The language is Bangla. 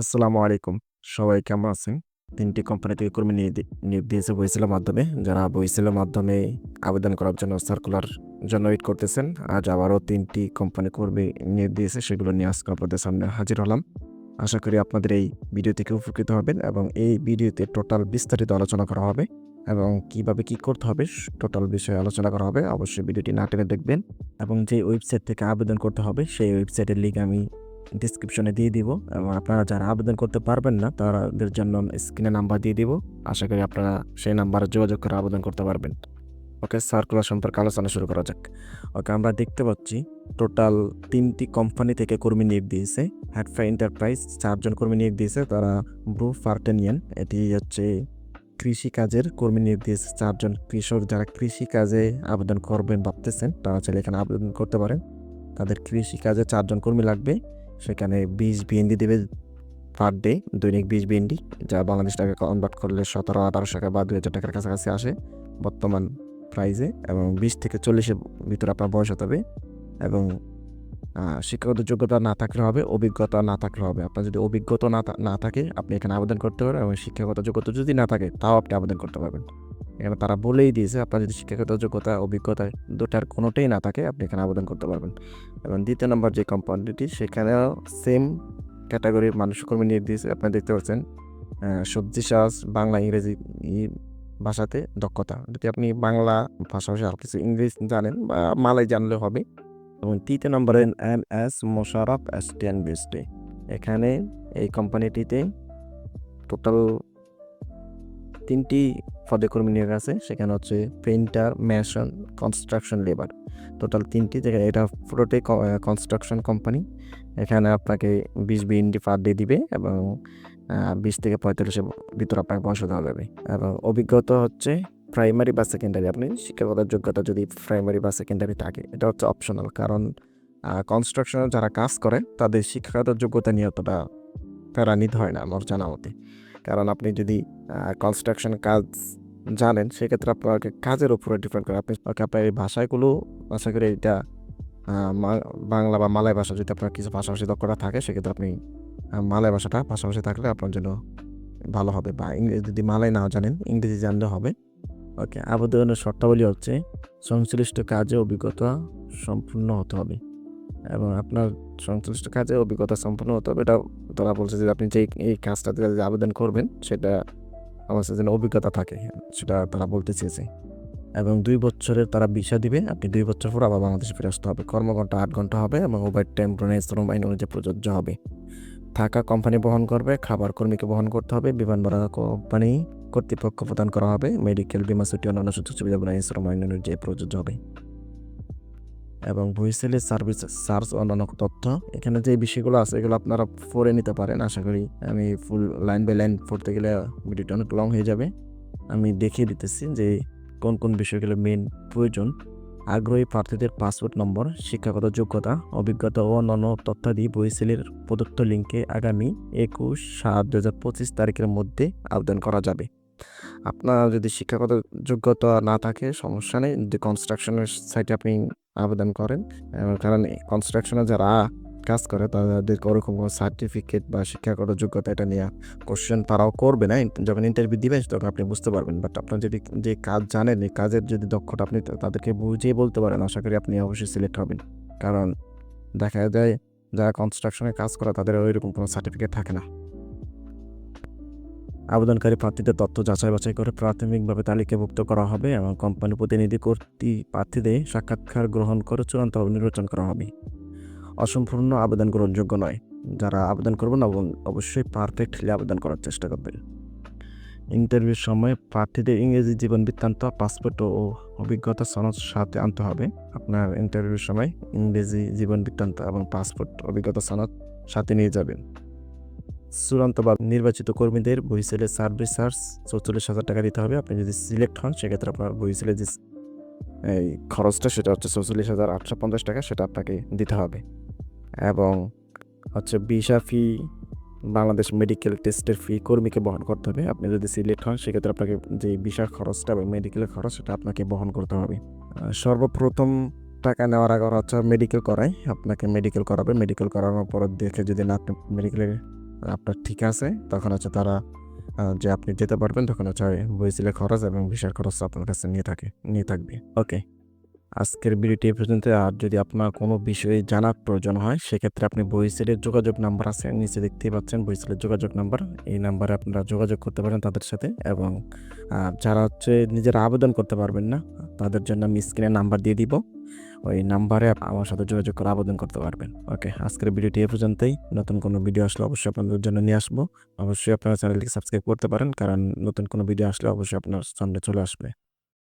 আসসালামু আলাইকুম। সবাই কেমন আছেন? তিনটি কোম্পানি থেকে কর্মী নিয়োগ দিয়েছে বহিসেলের মাধ্যমে। যারা বহিসেলের মাধ্যমে আবেদন করার জন্য সার্কুলার জন্য ওয়েট করতেছেন। আজ আবারও তিনটি কোম্পানি কর্মী নিয়োগ দিয়েছে। সেগুলো নিয়ে আজকে আপনাদের সামনে হাজির হলাম। আশা করি আপনাদের এই ভিডিও থেকে উপকৃত হবেন এবং এই ভিডিওতে টোটাল বিস্তারিত আলোচনা করা হবে এবং কীভাবে কি করতে হবে টোটাল বিষয়ে আলোচনা করা হবে। অবশ্যই ভিডিওটি না টেনে দেখবেন এবং যে ওয়েবসাইট থেকে আবেদন করতে হবে, সেই ওয়েবসাইটের লিঙ্ক আমি ডেসক্রিপশনে দিয়ে দিব এবং আপনারা যারা আবেদন করতে পারবেন না, তাদের জন্য স্ক্রিনে নাম্বার দিয়ে দিব। আশা করি আপনারা সেই নাম্বারে যোগাযোগ করে আবেদন করতে পারবেন। ওকে সার্কুলার সম্পর্কে আলোচনা শুরু করা যাক। ওকে আমরা দেখতে পাচ্ছি টোটাল তিনটি কোম্পানি থেকে কর্মী নিয়োগ দিয়েছে। হ্যাটফাই এন্টারপ্রাইজ চারজন কর্মী নিয়োগ দিয়েছে। তারা ব্রু ফার্টেনিয়ান এটি হচ্ছে কৃষিকাজের কর্মী নিয়োগ দিয়েছে ৪ জন কৃষক যারা কৃষিকাজে আবেদন করবেন ভাবতেছেন, তারা চাইলে এখানে আবেদন করতে পারেন। তাদের কৃষিকাজে ৪ জন কর্মী লাগবে। সেখানে ২০ বিএনডি দেবে পার ডে দৈনিক ২০ বিএনডি যা বাংলাদেশ টাকা কনভার্ট করলে ১৭-১৮ টাকা বা ৳২,০০০ টাকার কাছাকাছি আসে বর্তমান প্রাইজে এবং ২০ থেকে চল্লিশের ভিতরে আপনার বয়স হতে হবে এবং শিক্ষাগত যোগ্যতা না থাকলে হবে, অভিজ্ঞতা না থাকলে হবে। আপনার যদি অভিজ্ঞতা না না থাকে আপনি এখানে আবেদন করতে পারেন এবং শিক্ষাগত যোগ্যতা যদি না থাকে তাও আপনি আবেদন করতে পারবেন। এখানে তারা বলেই দিয়েছে আপনার যদি শিক্ষাগত যোগ্যতা, অভিজ্ঞতা দুটার কোনোটাই না থাকে আপনি এখানে আবেদন করতে পারবেন। এবং দ্বিতীয় নম্বর যে কোম্পানিটি সেখানেও সেম ক্যাটাগরির মানুষ কর্মী নিয়োগ দিয়েছে। আপনারা দেখতে পাচ্ছেন সবজি চাষ, বাংলা, ইংরেজি ভাষাতে দক্ষতা। যদি আপনি বাংলা পাশাপাশি আরও কিছু ইংলিশ জানেন বা মালাই জানলেও হবে। এবং ৩য় নম্বরে এমএস মোশাররফ এস্টিয়ান বিএসটি। এখানে এই কোম্পানিটিতে টোটাল ৩ টি পদে কর্মী নিয়োগ আছে। সেখানে হচ্ছে painter, mason, construction labour. Total ৩ টি জায়গায় এটা পুরোটাই কনস্ট্রাকশন কোম্পানি। এখানে আপনাকে ২০ বিএনডি পার ডে দিবে এবং বিশ থেকে ৪৫ এর ভিতরে আপনার বয়স দেওয়া হবে এবং অভিজ্ঞতা হচ্ছে প্রাইমারি বা সেকেন্ডারি। আপনি শিক্ষাগত যোগ্যতা যদি প্রাইমারি বা সেকেন্ডারি থাকে এটা হচ্ছে অপশনাল। কারণ কনস্ট্রাকশনে যারা কাজ করে তাদের শিক্ষাগত যোগ্যতা নিয়ে অতটা প্যারা নিতে হয় না আমার জানা মতে। কারণ আপনি যদি কনস্ট্রাকশন কাজ জানেন, সেক্ষেত্রে আপনাকে কাজের উপরে ডিপেন্ড করে। আপনি আপনার এই ভাষাগুলো, আশা করি এটা বাংলা বা মালয় ভাষা যদি আপনার কিছু পাশাপাশি দক্ষতা থাকে, সেক্ষেত্রে আপনি মালয় ভাষাটা পাশাপাশি থাকলে আপনার জন্য ভালো হবে বা ইংরেজি যদি মালয় নাও জানেন, ইংরেজি জানলে হবে। ওকে আবেদনের শর্তাবলী হচ্ছে, সংশ্লিষ্ট কাজে অভিজ্ঞতা সম্পূর্ণ হতে হবে এবং আপনার সংশ্লিষ্ট কাজে অভিজ্ঞতা সম্পন্ন হতে হবে। এটা তারা বলছে যে আপনি যেই এই কাজটাতে যদি আবেদন করবেন সেটা অবশ্যই যেন অভিজ্ঞতা থাকে সেটা তারা বলতে চেয়েছে। এবং দুই বছরের তারা ভিসা দিবে। আপনি দুই বছর পর আবার বাংলাদেশে ফিরে আসতে হবে। কর্মঘণ্টা আট ঘণ্টা হবে এবং ওভারটাইম ব্রুনেই শ্রম আইন অনুযায়ী প্রযোজ্য হবে। থাকা কোম্পানি বহন করবে, খাবার কর্মীকে বহন করতে হবে, বিমান ভাড়া কোম্পানি কর্তৃপক্ষ প্রদান করা হবে, মেডিকেল বীমা ছুটি অন্যান্য সুযোগ সুবিধা ব্রুনেই শ্রম আইন অনুযায়ী প্রযোজ্য হবে। এবং বহিঃশেলের সার্ভিস চার্জ অন্যান্য তথ্য এখানে যে বিষয়গুলো আছে এগুলো আপনারা পড়ে নিতে পারেন আশা করি। আমি ফুল লাইন বাই লাইন পড়তে গেলে ভিডিওটা অনেক লং হয়ে যাবে। আমি দেখিয়ে দিতেছি যে কোন, কোন বিষয়গুলো মেন প্রয়োজন। আগ্রহী প্রার্থীদের পাসপোর্ট নম্বর, শিক্ষাগত যোগ্যতা, অভিজ্ঞতা ও অন্যান্য তথ্যাদি বহিঃশেলের প্রদত্ত লিঙ্কে আগামী ২১/৭/২০২৫ তারিখের মধ্যে আবেদন করা যাবে। আপনার যদি শিক্ষাগত যোগ্যতা না থাকে সমস্যা নেই। যদি কনস্ট্রাকশনের সাইটে আপনি আবেদন করেন কারণ কনস্ট্রাকশনে যারা কাজ করে তাদের ওরকম কোনো সার্টিফিকেট বা শিক্ষাগত যোগ্যতা এটা নিয়ে কোশ্চেন তারাও করবে না। যখন ইন্টারভিউ দিবেন, তখন আপনি বুঝতে পারবেন। বাট আপনার যদি যে কাজ জানেন, এই কাজের যদি দক্ষতা আপনি তাদেরকে বুঝিয়ে বলতে পারেন, আশা করি আপনি অবশ্যই সিলেক্ট হবেন। কারণ দেখা যায়, যারা কনস্ট্রাকশনে কাজ করে, তাদের ওইরকম কোনো সার্টিফিকেট থাকে না। আবেদনকারী প্রার্থীদের তথ্য যাচাই বাছাই করে প্রাথমিকভাবে তালিকাভুক্ত করা হবে এবং কোম্পানি প্রতিনিধি কর্তৃক প্রার্থীদের সাক্ষাৎকার গ্রহণ করে চূড়ান্তভাবে নির্বাচন করা হবে। অসম্পূর্ণ আবেদন গ্রহণযোগ্য নয়। যারা আবেদন করবেন অব অবশ্যই পারফেক্টলি আবেদন করার চেষ্টা করবেন। ইন্টারভিউর সময় প্রার্থীদের ইংরেজি জীবন বৃত্তান্ত, পাসপোর্ট ও অভিজ্ঞতা সনদ সাথে আনতে হবে। আপনার ইন্টারভিউর সময় ইংরেজি জীবন বৃত্তান্ত এবং পাসপোর্ট অভিজ্ঞতা সনদ সাথে নিয়ে যাবেন। চূড়ান্ত বা নির্বাচিত কর্মীদের বহিঃশেলের সার্ভিস চার্জ ৳৪৪,০০০ টাকা দিতে হবে। আপনি যদি সিলেক্ট হন সেক্ষেত্রে আপনার বহিঃশেলের যে এই খরচটা সেটা হচ্ছে ৳৪৪,৮৫০ টাকা সেটা আপনাকে দিতে হবে। এবং হচ্ছে ভিসা ফি, বাংলাদেশ মেডিকেল টেস্টের ফি কর্মীকে বহন করতে হবে। আপনি যদি সিলেক্ট হন সেক্ষেত্রে আপনাকে যে ভিসার খরচটা এবং মেডিকেলের খরচ সেটা আপনাকে বহন করতে হবে। সর্বপ্রথম টাকা নেওয়ার আগে হচ্ছে মেডিকেল করায়। আপনাকে মেডিকেল করাবে। মেডিকেল করানোর পর দেখে যদি না আপনি মেডিকেলে আপনার ঠিক আছে, তখন হচ্ছে তারা যে আপনি যেতে পারবেন তখন হচ্ছে ওই সিলে খরচ এবং ভিসার খরচ আপনার কাছে নিয়ে থাকে, নিয়ে থাকবে। ওকে আজকের ভিডিওটি পর্যন্ত। আর যদি আপনার কোনো বিষয়ে জানার প্রয়োজন হয়, সেক্ষেত্রে আপনি বইসেলের যোগাযোগ নাম্বার আছে, নিচে দেখতেই পাচ্ছেন বইসেলের যোগাযোগ নাম্বার। এই নাম্বারে আপনারা যোগাযোগ করতে পারেন তাদের সাথে এবং যারা হচ্ছে নিজেরা আবেদন করতে পারবেন না, তাদের জন্য আমি স্ক্রিনে নাম্বার দিয়ে দিব। ওই নাম্বারে আমার সাথে যোগাযোগ করে আবেদন করতে পারবেন। ওকে, আজকের ভিডিওটি এ পর্যন্তই। নতুন কোনো ভিডিও আসলে অবশ্যই আপনাদের জন্য নিয়ে আসব। অবশ্যই আপনারা চ্যানেলটিকে সাবস্ক্রাইব করতে পারেন, কারণ নতুন কোনো ভিডিও আসলে অবশ্যই আপনার সামনে চলে আসবে।